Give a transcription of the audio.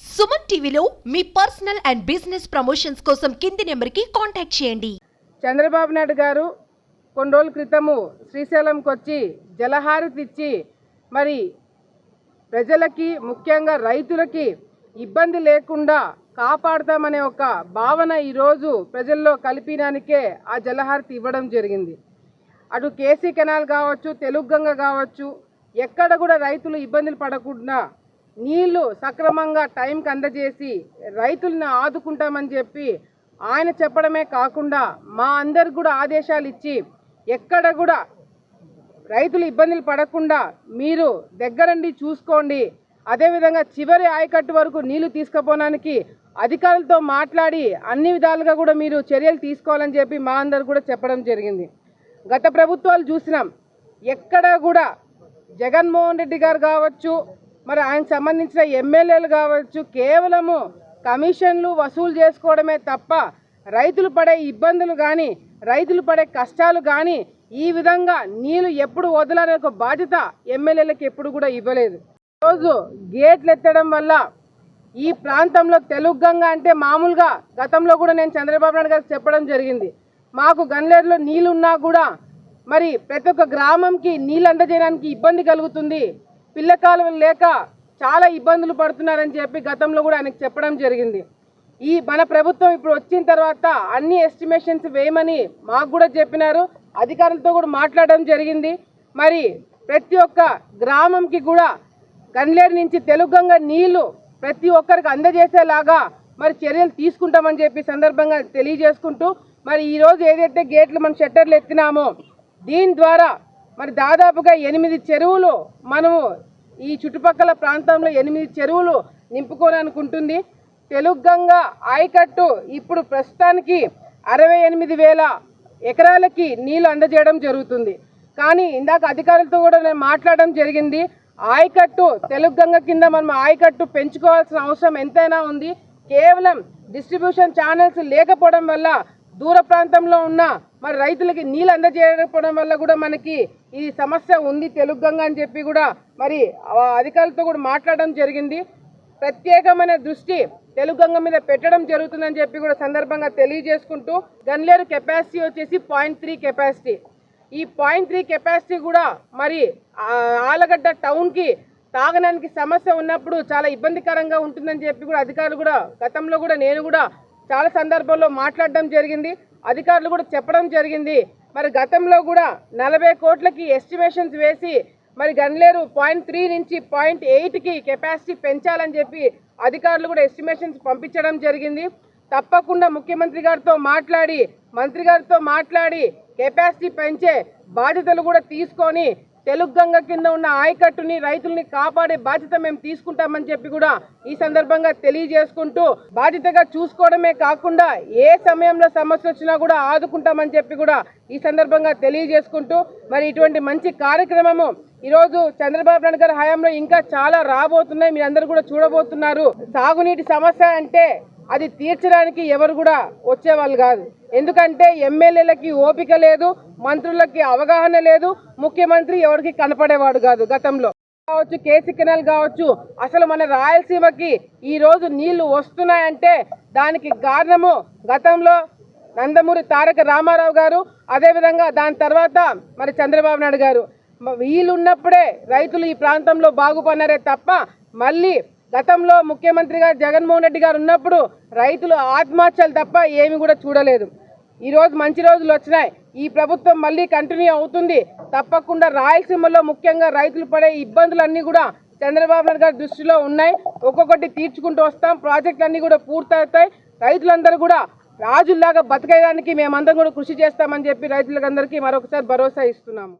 సుమన్ టీవీలో మీ personal and business promotions కోసం కింది నెంబర్కి కాంటాక్ట్ చేయండి. చంద్రబాబు నాయుడు గారు కొన్ని రోజుల క్రితము శ్రీశైలంకి వచ్చి జలహారతి ఇచ్చి మరి ప్రజలకి ముఖ్యంగా రైతులకి ఇబ్బంది లేకుండా కాపాడతామనే ఒక భావన ఈరోజు ప్రజల్లో కలిపినానికే ఆ జలహారతి ఇవ్వడం జరిగింది. అటు కేసీ కెనాల్ కావచ్చు తెలుగు గంగ కావచ్చు ఎక్కడ కూడా రైతులు ఇబ్బందులు పడకుండా నీళ్ళు సక్రమంగా టైంకి అందజేసి రైతులను ఆదుకుంటామని చెప్పి ఆయన చెప్పడమే కాకుండా మా అందరికి కూడా ఆదేశాలు ఇచ్చి ఎక్కడ కూడా రైతులు ఇబ్బందులు పడకుండా మీరు దగ్గరండి చూసుకోండి. అదేవిధంగా చివరి ఆయకట్టు వరకు నీళ్ళు తీసుకుపోవడానికి అధికారులతో మాట్లాడి అన్ని విధాలుగా కూడా మీరు చర్యలు తీసుకోవాలని చెప్పి మా అందరు కూడా చెప్పడం జరిగింది. గత ప్రభుత్వాలు చూసినాం. ఎక్కడ కూడా జగన్మోహన్ రెడ్డి గారు కావచ్చు మరి ఆయన సంబంధించిన ఎమ్మెల్యేలు కావచ్చు కేవలము కమిషన్లు వసూలు చేసుకోవడమే తప్ప రైతులు పడే ఇబ్బందులు కానీ రైతులు పడే కష్టాలు కానీ ఈ విధంగా నీళ్ళు ఎప్పుడు వదలనే ఒక బాధ్యత ఎమ్మెల్యేలకు ఎప్పుడు కూడా ఇవ్వలేదు. రోజు గేట్లు ఎత్తడం వల్ల ఈ ప్రాంతంలో తెలుగు అంటే మామూలుగా గతంలో కూడా నేను చంద్రబాబు నాయుడు గారికి చెప్పడం జరిగింది. మాకు గన్లేరులో నీళ్ళు ఉన్నా కూడా మరి ప్రతి ఒక్క గ్రామంకి నీళ్ళు అందజేయడానికి ఇబ్బంది కలుగుతుంది. పిల్ల కాలువలు లేక చాలా ఇబ్బందులు పడుతున్నారని చెప్పి గతంలో కూడా ఆయనకు చెప్పడం జరిగింది. ఈ మన ప్రభుత్వం ఇప్పుడు వచ్చిన తర్వాత అన్ని ఎస్టిమేషన్స్ వేయమని మాకు కూడా చెప్పినారు. అధికారులతో కూడా మాట్లాడడం జరిగింది. మరి ప్రతి ఒక్క గ్రామంకి కూడా గన్లేరు నుంచి తెలుగంగా నీళ్ళు ప్రతి ఒక్కరికి అందజేసేలాగా మరి చర్యలు తీసుకుంటామని చెప్పి సందర్భంగా తెలియజేసుకుంటూ మరి ఈరోజు ఏదైతే గేట్లు మనం షట్టర్లు ఎత్తినామో దీని ద్వారా మరి దాదాపుగా ఎనిమిది చెరువులు మనము ఈ చుట్టుపక్కల ప్రాంతంలో ఎనిమిది చెరువులు నింపుకోవడానికి ఉంటుంది తెలుగంగా ఆయకట్టు ఇప్పుడు ప్రస్తుతానికి అరవై ఎనిమిది వేల ఎకరాలకి నీళ్ళు అందజేయడం జరుగుతుంది. కానీ ఇందాక అధికారులతో కూడా నేను మాట్లాడడం జరిగింది. ఆయకట్టు తెలుగు గంగ కింద మనం ఆయకట్టు పెంచుకోవాల్సిన అవసరం ఎంతైనా ఉంది. కేవలం డిస్ట్రిబ్యూషన్ ఛానల్స్ లేకపోవడం వల్ల దూర ప్రాంతంలో ఉన్న మరి రైతులకి నీళ్ళు అందజేయకపోవడం వల్ల కూడా మనకి ఈ సమస్య ఉంది తెలుగు గంగ అని చెప్పి కూడా మరి అధికారులతో కూడా మాట్లాడడం జరిగింది. ప్రత్యేకమైన దృష్టి తెలుగు గంగ మీద పెట్టడం జరుగుతుందని చెప్పి కూడా సందర్భంగా తెలియజేసుకుంటూ గన్లేరు కెపాసిటీ వచ్చేసి పాయింట్ త్రీ కెపాసిటీ. ఈ పాయింట్ త్రీ కెపాసిటీ కూడా మరి ఆలగడ్డ టౌన్కి తాగడానికి సమస్య ఉన్నప్పుడు చాలా ఇబ్బందికరంగా ఉంటుందని చెప్పి కూడా అధికారులు కూడా గతంలో కూడా నేను కూడా చాలా సందర్భాల్లో మాట్లాడడం జరిగింది. అధికారులు కూడా చెప్పడం జరిగింది. మరి గతంలో కూడా నలభై కోట్లకి ఎస్టిమేషన్స్ వేసి మరి గన్లేరు పాయింట్ త్రీ నుంచి పాయింట్ ఎయిట్కి కెపాసిటీ పెంచాలని చెప్పి అధికారులు కూడా ఎస్టిమేషన్స్ పంపించడం జరిగింది. తప్పకుండా ముఖ్యమంత్రి గారితో మాట్లాడి మంత్రి గారితో మాట్లాడి కెపాసిటీ పెంచే బాధ్యతలు కూడా తీసుకొని తెలుగు గంగ కింద ఉన్న ఆయకట్టుని రైతుల్ని కాపాడే బాధ్యత మేము తీసుకుంటామని చెప్పి కూడా ఈ సందర్భంగా తెలియజేసుకుంటూ బాధ్యతగా చూసుకోవడమే కాకుండా ఏ సమయంలో సమస్య వచ్చినా కూడా ఆదుకుంటామని చెప్పి కూడా ఈ సందర్భంగా తెలియజేసుకుంటూ మరి ఇటువంటి మంచి కార్యక్రమము ఈరోజు చంద్రబాబు నాయుడు గారి హయాంలో ఇంకా చాలా రాబోతున్నాయి. మీరు అందరూ కూడా చూడబోతున్నారు. సాగునీటి సమస్య అంటే అది తీర్చడానికి ఎవరు కూడా వచ్చేవాళ్ళు కాదు. ఎందుకంటే ఎమ్మెల్యేలకి ఓపిక లేదు మంత్రులకి అవగాహన లేదు ముఖ్యమంత్రి ఎవరికి కనపడేవాడు కాదు గతంలో. కావచ్చు కేసీ కెనాల్ కావచ్చు అసలు మన రాయలసీమకి ఈ రోజు నీళ్ళు వస్తున్నాయంటే దానికి కారణము గతంలో నందమూరి తారక రామారావు గారు అదేవిధంగా దాని తర్వాత మరి చంద్రబాబు నాయుడు గారు. వీళ్ళున్నప్పుడే వీళ్ళు ఉన్నప్పుడే రైతులు ఈ ప్రాంతంలో బాగుపడినారే తప్ప మళ్ళీ గతంలో ముఖ్యమంత్రి గారు జగన్మోహన్ రెడ్డి గారు ఉన్నప్పుడు రైతులు ఆత్మహత్యలు తప్ప ఏమి కూడా చూడలేదు. ఈరోజు మంచి రోజులు వచ్చినాయి. ఈ ప్రభుత్వం మళ్ళీ కంటిన్యూ అవుతుంది. తప్పకుండా రాయలసీమలో ముఖ్యంగా రైతులు పడే ఇబ్బందులన్నీ కూడా చంద్రబాబు నాయుడు గారి దృష్టిలో ఉన్నాయి. ఒక్కొక్కటి తీర్చుకుంటూ వస్తాం. ప్రాజెక్టులన్నీ కూడా పూర్తవుతాయి. రైతులందరూ కూడా రాజుల్లాగా బతకేయడానికి మేమందరం కూడా కృషి చేస్తామని చెప్పి రైతులందరికీ మరొకసారి భరోసా ఇస్తున్నాము.